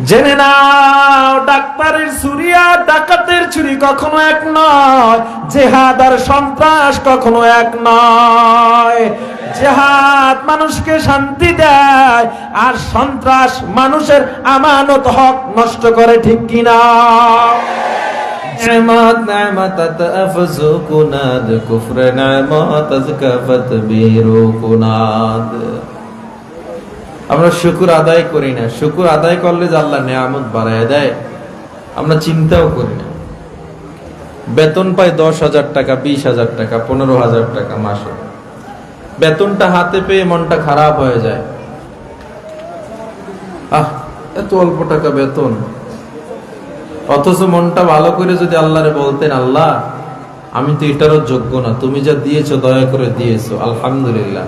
জেনে নাও ডাক্তারের ছুরি আর ডাকাতের ছুরি কখনো এক নয় জেহাদ আর সন্ত্রাস কখনো এক নয় জেহাদ মানুষকে শান্তি দেয় আর সন্ত্রাস মানুষের আমানত হক নষ্ট করে ঠিক কিনা نعمت نعمت تأفز كناد كفر نعمت أزكفت بيرو كناد আমরা শুকুর আদায় করি না। শুকুর আদায় করলে যে আল্লাহ নিয়ামত বাড়ায় দেয়, আমরা চিন্তাও করি না। বেতন পাই দশ হাজার টাকা, বিশ হাজার টাকা, পনেরো হাজার টাকা মাসে। বেতনটা হাতে পেয়ে মনটা খারাপ হয়ে যায়। আহ, এত অল্প টাকা বেতন। অথচ মনটা ভালো করে যদি আল্লাহরে বলতেন, আল্লাহ, আমি তো এটারও যোগ্য না। তুমি যা দিয়েছ, দয়া করে দিয়েছ। আলহামদুলিল্লাহ।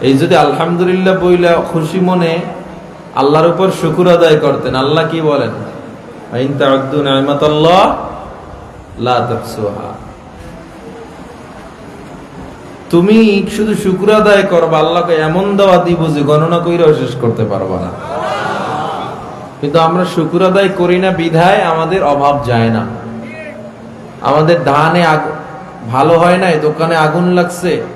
এই যদি আলহামদুলিল্লাহ বইলা খুশি মনে আল্লাহর উপর শুকুর আদায় করতেন, আল্লাহ কি বলেন? তুমি শুধু শুকুর আদায় করবা, আল্লাহকে এমন দেওয়া দিব যে গণনা কইরাও শেষ করতে পারবা না। কিন্তু আমরা শুকুর আদায় করি না, বিধায় আমাদের অভাব যায় না। আমাদের ধানে ভালো হয় নাই, দোকানে আগুন লাগছে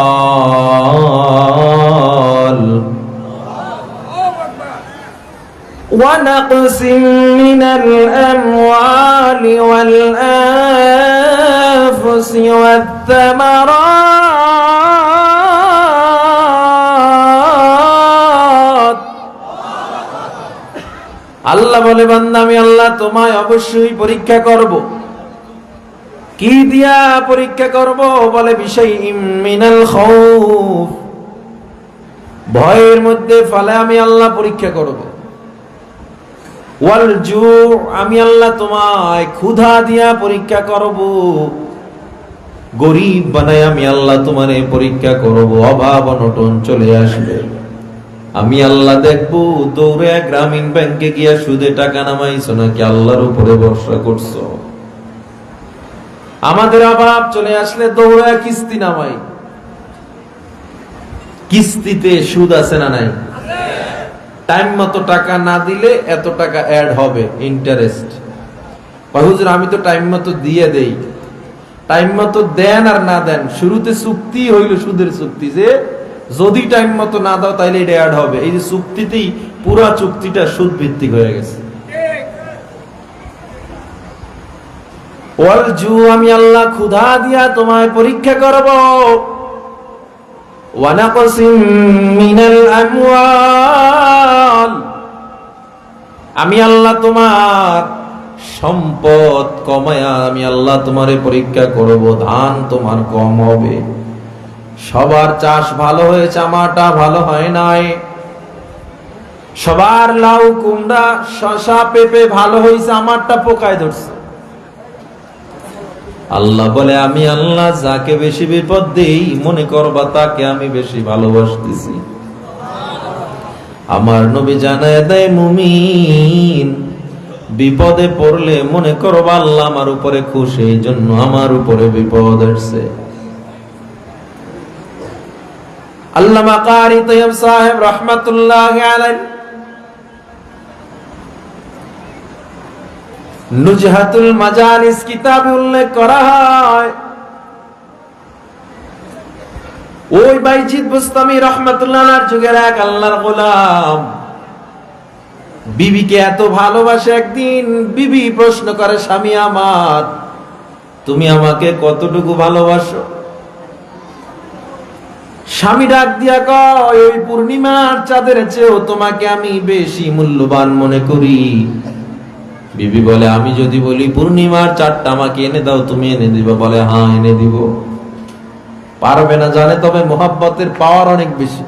ونقص من الأموال والأنفس والثمرات আল্লাহ বলে বান্দা আমি আল্লাহ তোমায় অবশ্যই পরীক্ষা করব কি দিয়া পরীক্ষা করব বলে বিষয় মিনাল খৌফ ভয়ের মধ্যে ফলে আমি আল্লাহ পরীক্ষা করব আমি আল্লাহ তোমায় ক্ষুধা দিয়া পরীক্ষা করব। গরিব বানাই আমি আল্লাহ তোমারে পরীক্ষা করব। অভাব অনটন চলে আসবে। আমি আল্লাহ দেখব, দৌড়ে গ্রামীণ ব্যাংকে গিয়া সুদে টাকা নামাইছো নাকি আল্লাহর উপরে ভরসা করছ? আমাদের অভাব চলে আসলে দৌড়ে কিস্তি নামাই। কিস্তিতে সুদ আছে না নাই? টাইম মতো টাকা না দিলে এত টাকা অ্যাড হবে ইন্টারেস্ট হুজুর, আমি তো টাইম মতো দিয়ে দেই। টাইম মতো দেন আর না দেন, শুরুতে চুক্তি হইল সুদের চুক্তি যে, যদি টাইম মতো না দাও তাইলে এটা অ্যাড হবে। এই যে চুক্তিতেই পুরো চুক্তিটা সুদ ভিত্তিক হয়ে গেছে। ওয়াল আমি আল্লাহ ক্ষুধা দিয়া তোমায় পরীক্ষা করব। ওয়ানাকসিম মিনাল আমওয়াল আমি আল্লাহ তোমার সম্পদ কমায়া আমি আল্লাহ তোমারে পরীক্ষা করব, ধান তোমার কম হবে। সবার চাষ ভালো হয়েছে, আমারটা ভালো হয় নাই। সবার লাউ কুমড়া শশা পেঁপে ভালো হয়েছে, আমারটা পোকায় ধরছে। আল্লাহ বলে, আমি আল্লাহ যাকে বেশি বিপদ দেই, মনে করবা তাকে আমি বেশি ভালোবাসতেছি। আমার নবী জানায় দেয়, মুমিন, বিপদে পড়লে মনে করবা আল্লাহ আমার উপরে খুশি, এই জন্য আমার উপরে বিপদ আসছে। আল্লামা কারি তৈয়ব সাহেব রহমাতুল্লাহ আলাইহি নুজহাতুল মাজালিস কিতাবে উল্লেখ করা হয়। ওই বাইজিদ বুস্তামি রহমাতুল্লাহ যুগের এক আল্লাহর গোলাম। বিবিকে এত ভালোবাসে একদিন, বিবি প্রশ্ন করে, স্বামী আমার, তুমি আমাকে কতটুকু ভালোবাসো? স্বামী ডাক দিয়া কয়, ওই পূর্ণিমার চাঁদের চেয়েও তোমাকে আমি বেশি মূল্যবান মনে করি। বিবি বলে, আমি যদি বলি, পূর্ণিমার চারটা আমাকে এনে দাও, তুমি এনে দিবা। বলে হ্যাঁ এনে দিব। পারবে না জানে, তবে মোহাব্বতের পাওয়ার অনেক বেশি।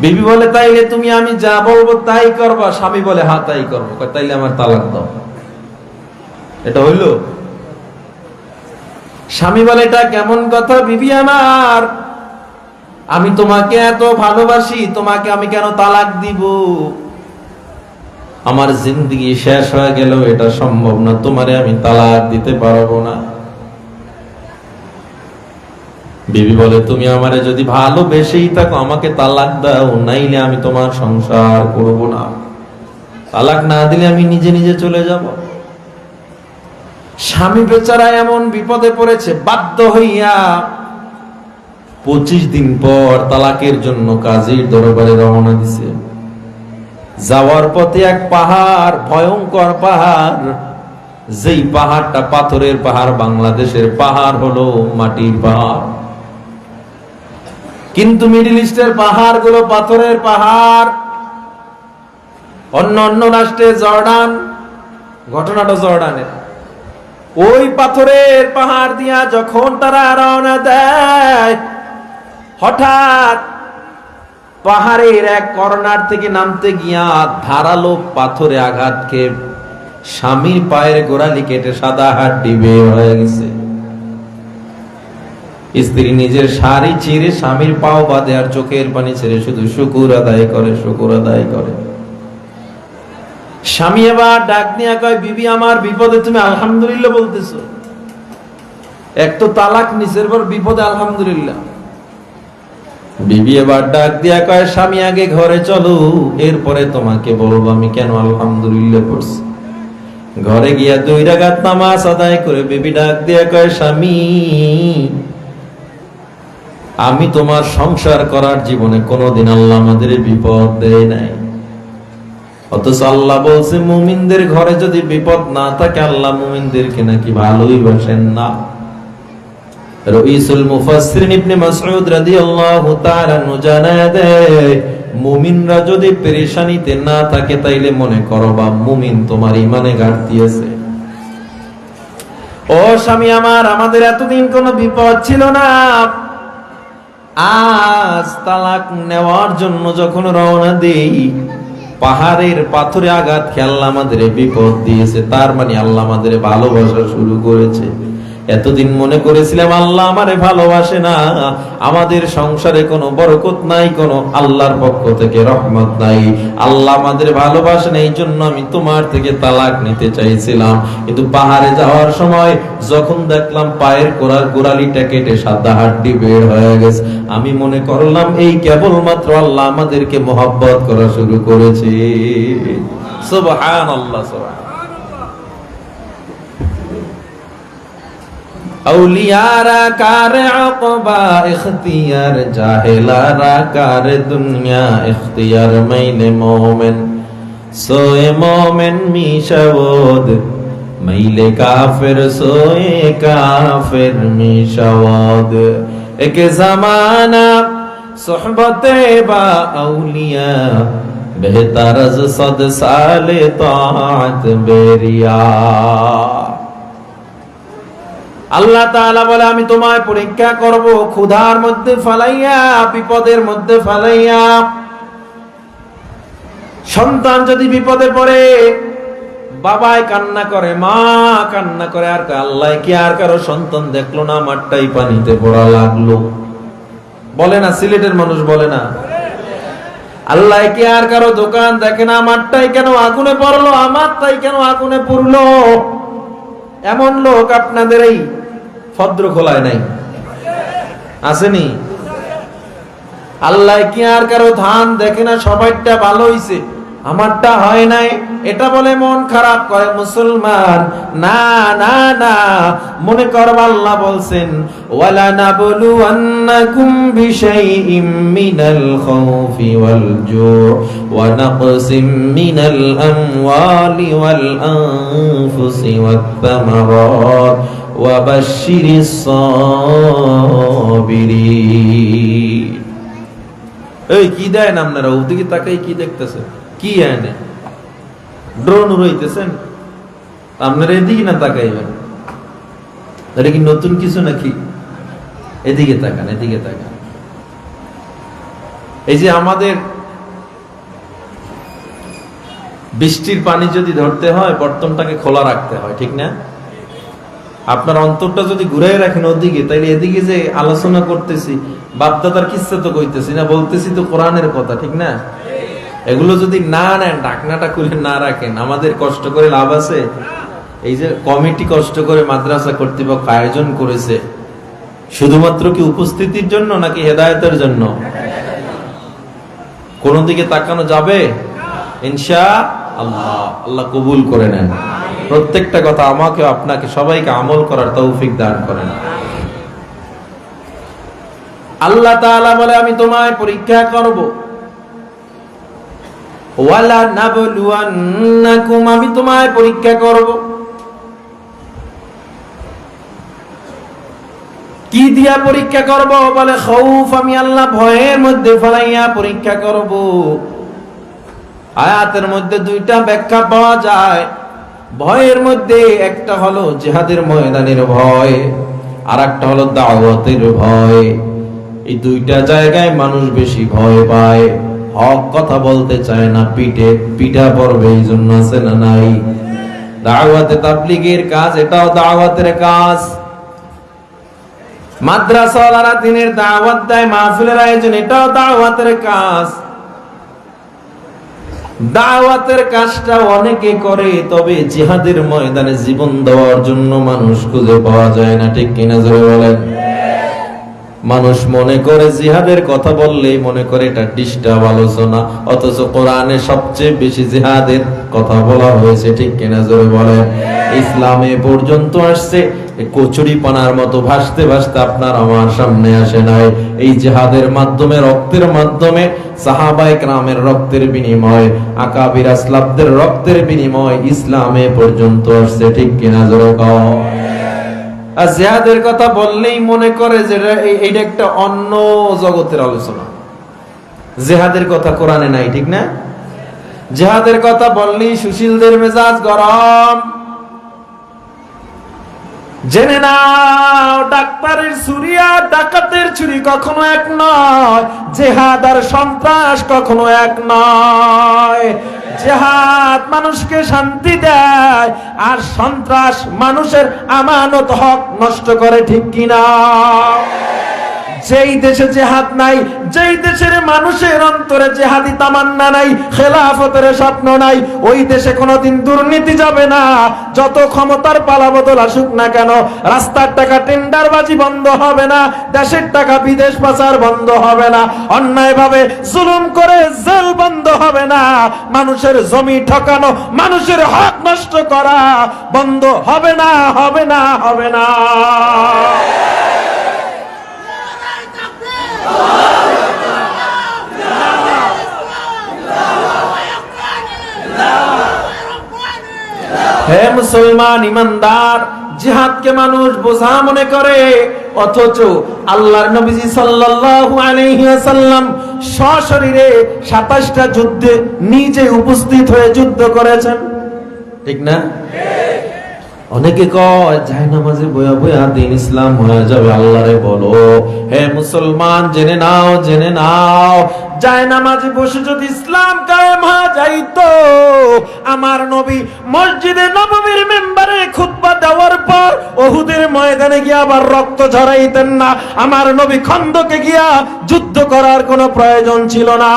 বিবি বলে, তাইলে তুমি, আমি যা বলব, তাই করবা। স্বামী বলে হ্যাঁ তাই করব। তাইলে আমার তালাক দাও। এটা হইল? স্বামী বলে, এটা কেমন কথা বিবি আমার? আমি তোমাকে এত ভালোবাসি, তোমাকে আমি কেন তালাক দিব? আমার জিন্দগি শেষ হয়ে গেল এটা সম্ভব না। তোমারে আমি তালাক দিতে পারব না। বিবি বলে, তুমি আমারে যদি ভালোবেসেই থাকো, আমাকে তালাক দাও, নাইলে আমি তোমার সংসার করব না। তালাক না দিলে আমি নিজে নিজে চলে যাব। স্বামী বেচারা এমন বিপদে পড়েছে, বাধ্য হইয়া পঁচিশ দিন পর তালাকের জন্য কাজীর দরবারে রওনা দিছে। যাওয়ার পথে এক পাহাড়, ভয়ঙ্কর পাহাড়। যেই পাহাড়টা পাথরের পাহাড়, বাংলাদেশের পাহাড় হলো মাটির পাহাড়। কিন্তু মিডিল ইস্টের পাহাড়গুলো পাথরের পাহাড়। অন্য অন্য রাষ্ট্রে জর্ডান, ঘটনাটা জর্ডানের। ওই পাথরের পাহাড় দিয়া যখন তারা রওনা দেয়, হঠাৎ পাহাড়ের এক কর্নার থেকে নামতে গিয়া ধারালো পাথরে আঘাত খেয়ে স্বামীর পায়ের গোড়ালি কেটে সাদা হাড্ডি বের হয়ে গেছে। স্ত্রী নিজের শাড়ি চিরে স্বামীর পাও বাঁধে আর চোখের পানি ছেড়ে শুধু শুকুর আদায় করে, শুকুর আদায় করে। স্বামী আবার ডাক দিয়া কয়, বিবি, আমার বিপদে তুমি আলহামদুলিল্লাহ বলতেছো। এক তো তালাক নিচের পর বিপদে আলহামদুলিল্লাহ। বিবি এবার ডাক দিয়া কয়, স্বামী, আগে ঘরে চলো। এরপরে তোমাকে বলব আমি কেন আলহামদুলিল্লাহ পড়ছি। ঘরে গিয়া দুই রাগাত নামাজ আদায় করে বিবি ডাক দিয়া কয়, স্বামী, আমি তোমার সংসার করার জীবনে কোনোদিন আল্লাহ আমাদের বিপদ দেয় নাই। অথচ আল্লাহ বলছে, মুমিনদের ঘরে যদি বিপদ না থাকে, আল্লাহ মুমিনদেরকে নাকি ভালোই বাসেন না। রইসুল মুফাসসিরিন ইবনে মাসউদ রাদিয়াল্লাহু তাআলা জানায় দেয়, মুমিনরা যদি পেরেশানিতে না থাকে, তাইলে মনে করো বা মুমিন তোমার ঘাটতি আছে। ও স্বামী আমার, আমাদের এতদিন কোনো বিপদ ছিল না। আজ তালাক নেওয়ার জন্য যখন রওনা দেই, পাহাড়ের পাথরে আঘাত খেয়ে আল্লাহ আমাদের বিপদ দিয়েছে। তার মানে আল্লাহ আমাদের ভালোবাসা শুরু করেছে। এতদিন মনে করেছিলাম আল্লাহ আমারে ভালোবাসে না। আমাদের সংসারে কোনো বরকত নাই, কোনো আল্লাহর পক্ষ থেকে রহমত নাই। আল্লাহ আমাদের ভালোবাসে না এই জন্য আমি তোমার থেকে তালাক নিতে চাইছিলাম। কিন্তু পাহাড়ে যাওয়ার সময় যখন দেখলাম পায়ের কোরার গোড়ালিটা কেটে সাদা হাড্ডি বের হয়ে গেছে, আমি মনে করলাম এই কেবলমাত্র আল্লাহ আমাদেরকে মোহাব্বত করা শুরু করেছে। সুবহানাল্লাহ সুবহান আউলিয়ারা কার আকবা ইখতিয়ার, জাহেলারা কার দুনিয়া ইখতিয়ার, মাইনে মোমেন, সোয়ে মোমেন মিশাবদ মাইলে কাফের, সোয়ে কাফের মিশাবদ এক জামানা সোহবতে বা আউলিয়া, বেহতারজ সদ সালে তাত বেরিয়া। আল্লাহ তাআলা বলে, আমি তোমায় পরীক্ষা করব, ক্ষুধার মধ্যে ফালাইয়া, বিপদের মধ্যে ফালাইয়া। সন্তান যদি বিপদে পড়ে, বাবাই কান্না করে, মা কান্না করে, আর আল্লাহ কি আর কারও সন্তান দেখল না আমারটাই পানিতে পড়া লাগল? বলে না, সিলেটের মানুষ বলে না। আল্লাহ কি আর কারও দোকান দেখে না আমারটাই কেন আগুনে পড়ল, আমারটাই কেন আগুনে পড়ল? এমন লোক আপনাদের এই ভদ্র খোলায় নাই। আসেনি? আল্লাহ কি আর কারও ধান দেখে না সবাইটা ভালো হইছে? আমারটা হয় নাই। এটা বলে মন খারাপ করে মুসলমান। না না না, মনে করব আল্লাহ বলছেন ওয়ালা নাবলু আন্নাকুম বিশাইইম মিনাল খাউফি ওয়াল জু' ওয়া নাকসিম মিনাল আমওয়ালি ওয়াল আনফুসি ওয়াত থামারাত বাশশিরিস সাবিরিন এই কি দেন আপনারা? ওদিকে তাকাই কি দেখতেছে? কি এনে ড্রোন উড়াইতেছেন? আপনারা এদিকে না তাকাইবেন? এটা কি নতুন কিছু নাকি? এদিকে তাকান এদিকে তাকান। এই যে আমাদের বৃষ্টির পানি যদি ধরতে হয়, বর্তনটাকে খোলা রাখতে হয়, ঠিক না? আপনার অন্তরটা যদি ঘুরাই রাখেন ওদিকে, তাইলে এদিকে যে আলোচনা করতেছি, বাপদাদার কিস্সা তো কইতেছি না, বলতেছি তো কোরআনের কথা, ঠিক না? এগুলো যদি না নেন ডাকনাটা খুলে না রাখেন, আমাদের কষ্ট করে লাভ আছে? এই যে কমিটি কষ্ট করে মাদ্রাসা কর্তৃপক্ষ আয়োজন করেছে, শুধুমাত্র কি উপস্থিতির জন্য নাকি হেদায়তের জন্য? কোন দিকে তাকানো যাবে? ইনশা আল্লাহ আল্লাহ কবুল করে নেন। প্রত্যেকটা কথা আমাকে আপনাকে সবাইকে আমল করার তৌফিক দান করেন। আল্লাহ বলে, আমি তোমায় পরীক্ষা করব। আমি তোমায় পরীক্ষা করব। কি দিয়া পরীক্ষা করব? বলে, খৌফ, আমি আল্লাহ ভয়ের মধ্যে ফলাইয়া পরীক্ষা করব। আয়াতের মধ্যে দুইটা ব্যাখ্যা পাওয়া যায়। ভয়ের মধ্যে একটা হলো জিহাদের ময়দানের ভয় আর একটা হলো দাওয়াতের ভয়। এই দুইটা জায়গায় মানুষ বেশি ভয় পায়। হক কথা বলতে চায় না, পিঠে পিঠা পড়বে, এই জন্য আছে না নাই? দাওয়াতে তাবলিগের কাজ, এটাও দাওয়াতের কাজ। মাদ্রাসাওয়ালারা দিনের দাওয়াত দেয়, মাহফিলের আয়োজন, এটাও দাওয়াতের কাজ। দাওয়াতের কাজটা অনেকে করে, তবে জিহাদের ময়দানে জীবন দেওয়ার জন্য মানুষ খুঁজে পাওয়া যায় না, ঠিক কিনা জোরে বলেন? মানুষ মনে করে জিহাদের কথা বললেই মনে করে এটা ডিস্টার্ব আলোচনা, অথচ কোরআনে সবচেয়ে বেশি জিহাদের কথা বলা হয়েছে, ঠিক কিনা জোরে বলেন? ইসলামে পর্যন্ত আসছে কচুরি পানার মতো ভাসতে ভাসতে আপনার আমার সামনে আসে নাই। এই জিহাদের মাধ্যমে, রক্তের মাধ্যমে, সাহাবায়ে গ্রামের রক্তের বিনিময়, আকাবির আসলাবদের রক্তের বিনিময় ইসলামে পর্যন্ত আসছে, ঠিক কিনা জোরে আর জেহাদের কথা বললেই মনে করে যে এটা- একটা অন্য জগতের আলোচনা। জেহাদের কথা কোরআনে নাই, ঠিক না? জেহাদের কথা বললেই সুশীলদের মেজাজ গরম। জেনে নাও, ডাক্তারের ছুরি আর ডাকাতের ছুরি কখনো এক নয়। জেহাদ আর সন্ত্রাস কখনো এক নয়। জেহাদ মানুষকে শান্তি দেয়, আর সন্ত্রাস মানুষের আমানত হক নষ্ট করে, ঠিক কিনা? যেই দেশে জেহাদ নাই, যেই দেশের মানুষের অন্তরে জেহাদি তামান্না নাই, খেলাফতের স্বপ্ন নাই, ওই দেশে কোনোদিন দুর্নীতি যাবে না। যত ক্ষমতার পালাবদল আসুক না কেন, রাস্তার টাকা টেন্ডারবাজি বন্ধ হবে না, দেশের টাকা বিদেশ পাচার বন্ধ হবে না, অন্যায়ভাবে জুলুম করে জেল বন্ধ হবে না, মানুষের জমি ঠকানো, মানুষের হক নষ্ট করা বন্ধ হবে না হবে না হবে না। হে মুসলমান ইমানদার, জিহাদকে মানুষ বোঝা মনে করে, অথচ আল্লাহর নবীজি সাল্লাল্লাহু আলাইহি ওয়াসাল্লাম সশরীরে 27টা যুদ্ধে নিজে উপস্থিত হয়ে যুদ্ধ করেছেন। ঠিক না? অনেকে কয় যায় নামাজে বয়া বয়া দিন ইসলাম হয়ে যাবে, আল্লাহরে বলো। হে মুসলমান, জেনে নাও জেনে নাও যায় নামাজে বসে যদি ইসলাম কায়েম হয়ে যাইত। আমার নবী মসজিদে নবমীর মেম্বারে খুতবা দেওয়ার পর ওহুদের ময়দানে গিয়ে আবার রক্ত ঝরাইতেন না। আমার নবী খন্দকে গিয়া যুদ্ধ করার কোনো প্রয়োজন ছিল না।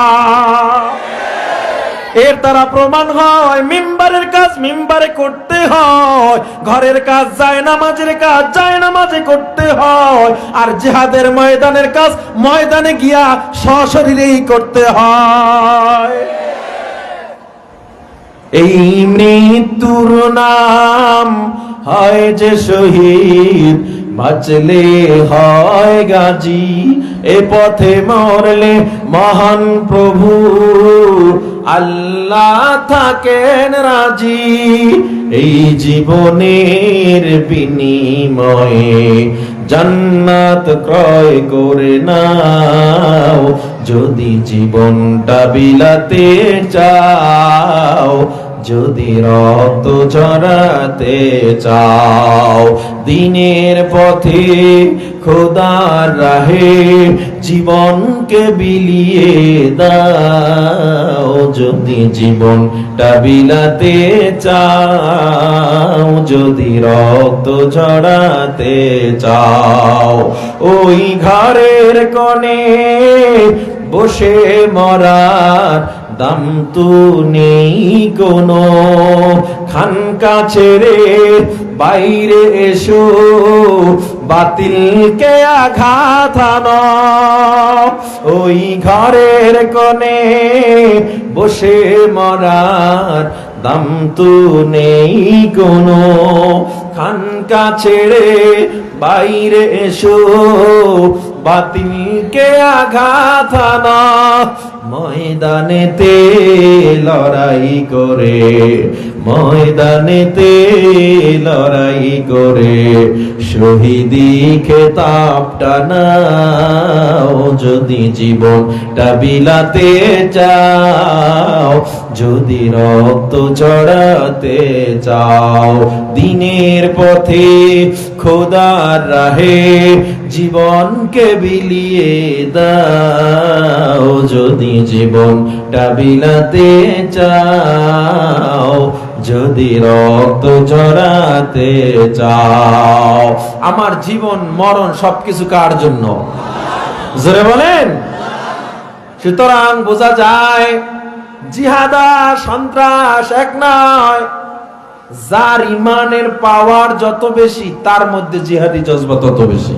এর দ্বারা প্রমাণ হয়, মিম্বারের কাজ মিম্বারে করতে হয়। ঘরের কাজ যায় নামাজের কাজ যায় নামাজে করতে হয়। আর জিহাদের ময়দানের কাজ ময়দানে গিয়া সশরীরেই করতে হয়। এই মৃত্যুর নাম হয় যে শহীদ বাঁচলে হয় গাজী, এ পথে মরলে মহান প্রভু। আল্লাহ থাকেন রাজি এই জীবনের বিনিময়ে। জান্নাত ক্রয় করে নাও, যদি জীবনটা বিলাতে চাও যদি রক্ত ঝরাতে চাও, দিনের পথে খোদার রাহে জীবনকে বিলিয়ে দাও, যদি জীবনটা বিলাতে চাও, যদি রক্ত ঝরাতে চাও, ওই ঘরের কোণে বসে মরার দাম তো নেই কোনো। খানকা ছেড়ে বাইরে এসো। বাতিলকে আঘাত আনো। ওই ঘরের কোণে বসে মরার দাম তো নেই কোনো। খানকা ছেড়ে বাইরে এসো। বাতিলকে আঘাত ময়দানেতে লড়াই করে ময়দানেতে লড়াই করে শহীদি খেতাবটা নাও, যদি জীবনটা বিলাতে চাও, যদি রক্ত চড়াতে চাও, দিনের পথে খোদার রাহে জীবনকে বিলিয়ে দাও, যদি জীবনটা বিলাতে চাও যদি রক্ত চড়াতে চাও। আমার জীবন, মরণ সবকিছু কার জন্য? জোরে বলেন। সুতরাং বোঝা যায়, জিহাদা সন্ত্রাস এক নয়। যার ইমানের পাওয়ার যত বেশি, তার মধ্যে জিহাদি জজবা তত বেশি।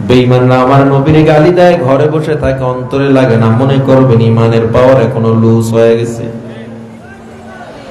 বেঈমানরা আমার নবীর গালি দেয়, ঘরে বসে থাকে, অন্তরে লাগে না। মনে করবেন, ইমানের পাওয়ার এখনও লুজ হয়ে গেছে।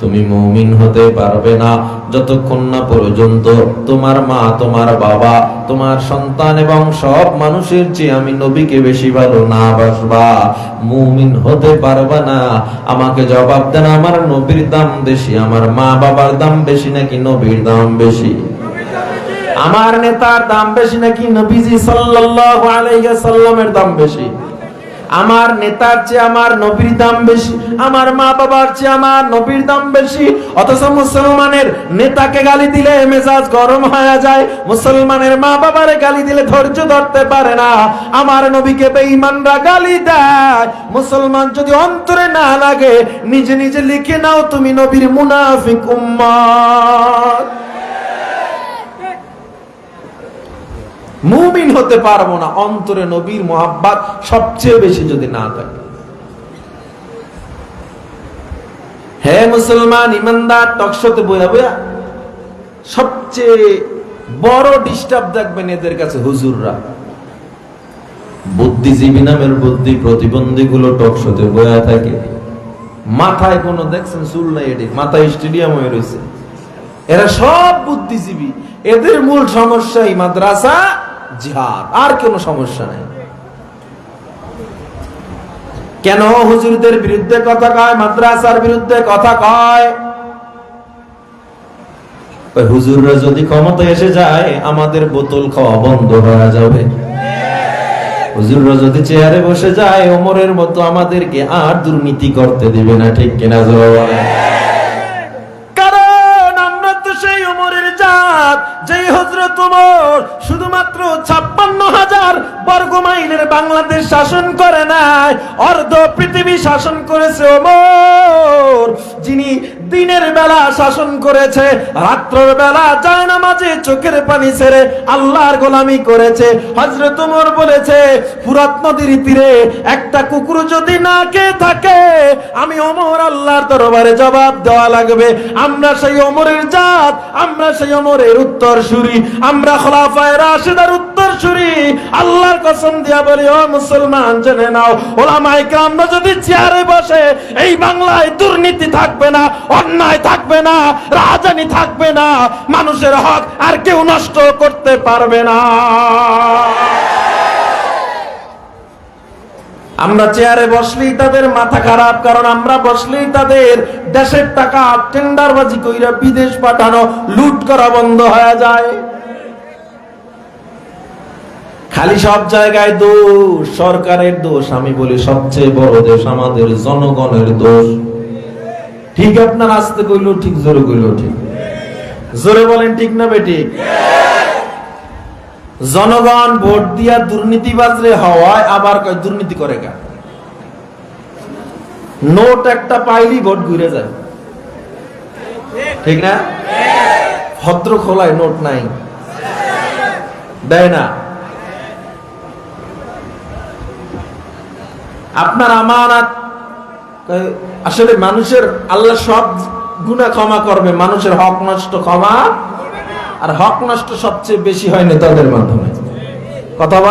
তুমি মুমিন হতে পারবে না। যতক্ষণ না পর্যন্ত তোমার মা, তোমার বাবা, তোমার সন্তান এবং সব মানুষের চেয়ে আমি নবীকে বেশি ভালো না বাসবা। মুমিন হতে পারবা না। আমাকে জবাব দেন, আমার নবীর দাম বেশি, আমার মা বাবার দাম বেশি নাকি নবীর দাম বেশি? আমার নেতার দাম বেশি নাকি নবীজি সাল্লাল্লাহু আলাইহি সাল্লামের দাম বেশি? আমার নেতার চেয়ে আমার নবীর দাম বেশি, আমার মা বাবার চেয়ে আমার নবীর দাম বেশি। অথচ মুসলমানের নেতাকে গালি দিলে মেজাজ গরম হয়ে যায়, মুসলমানের মা বাবারে গালি দিলে ধৈর্য ধরতে পারে না। আমার নবীকে বেঈমানরা গালি দেয়, মুসলমান যদি অন্তরে না লাগে, নিজে নিজে লিখে নাও তুমি নবীর মুনাফিক উম্মত মুমিন হতে পারব না, অন্তরে নবীর মোহাব্বাত সবচেয়ে বেশি যদি না থাকে। হে মুসলমান, ইমানদার, টকশোতে বইয়া বইয়া সবচেয়ে বড় ডিস্টার্ব দেখবেন এদের কাছে হুজুররা। বুদ্ধিজীবী নামের বুদ্ধি প্রতিবন্ধী গুলো টকশোতে বইয়া থাকে। মাথায় কোনো দেখছেন, চুল নাই এটি, মাথায় স্টেডিয়াম হয়ে রয়েছে। এরা সব বুদ্ধিজীবী। এদের মূল সমস্যা এই মাদ্রাসা জিহাদ, আর কোনো সমস্যা নাই। কেন হুজুরদের বিরুদ্ধে কথা কয়, মাদ্রাসার বিরুদ্ধে কথা কয়? হুজুররা যদি ক্ষমতা এসে যায়, আমাদের বোতল খাওয়া বন্ধ হয়ে যাবে। হুজুররা যদি চেয়ারে বসে যায়, ওমরের মতো আমাদেরকে আর দুর্নীতি করতে দিবে না, ঠিক কিনা কারণ আমরা তো সেই ওমরের জাত, যেই হজরত উমর শুধুমাত্র ছাপ্পান্ন হাজার বর্গ মাইলের বাংলাদেশ শাসন করে নাই, অর্ধ পৃথিবী শাসন করেছে ওমর, যিনি দিনের বেলা শাসন করেছে, রাত্রের বেলা যায় না মাঝে চোখের পানি ছেড়ে আল্লাহর গোলামি করেছে। হজরত ওমর বলেছে, ফুরাত নদীর তীরে একটা কুকুর যদি না খেয়ে থাকে, আমি ওমর আল্লাহর দরবারে জবাব দেওয়া লাগবে। আমরা সেই ওমরের জাত, আমরা সেই ওমরের উত্তর সুরি আমরা খোলাফায় রাশেদার উত্তর সুরি আল্লাহর কসম দিয়া বলি, ও মুসলমান, জেনে নাও ওলামাই আমরা যদি চেয়ারে বসে, এই বাংলায় দুর্নীতি থাকবে না, অন্যায় থাকবে না, রাজানি থাকবে না, মানুষের হক আর কেউ নষ্ট করতে পারবে না। আমরা চেয়ারে বসলেই তাদের মাথা খারাপ, কারণ আমরা বসলেই তাদের দেশের টাকা টেন্ডারবাজি কইরা বিদেশ পাঠানো, লুট করা বন্ধ হয়ে যায়। খালি সব জায়গায় দোষ, সরকারের দোষ, আমি বলি সবচেয়ে বড় দোষ আমাদের জনগণের দোষ। ঠিক আপনার আসতে কইলো, ঠিক জোরে কইলো, ঠিক। জোরে বলেন, ঠিক না বেঠিক? জনগণ ভোট দিয়া দুর্নীতিবাজরে হওয়ায় আবার দুর্নীতি করে কা? নোট একটা পাইলি ভোট ঘুরে যায়। ঠিক না? ভদ্র খোলায় নোট নাই। দেয় না। আপনার আমানত আসলে মানুষের আল্লাহ সব গুণা ক্ষমা করবে, মানুষের হক নষ্ট ক্ষমা আর হক নষ্ট সবচেয়ে বেশি হয় নেতাদের মাধ্যমে। কথা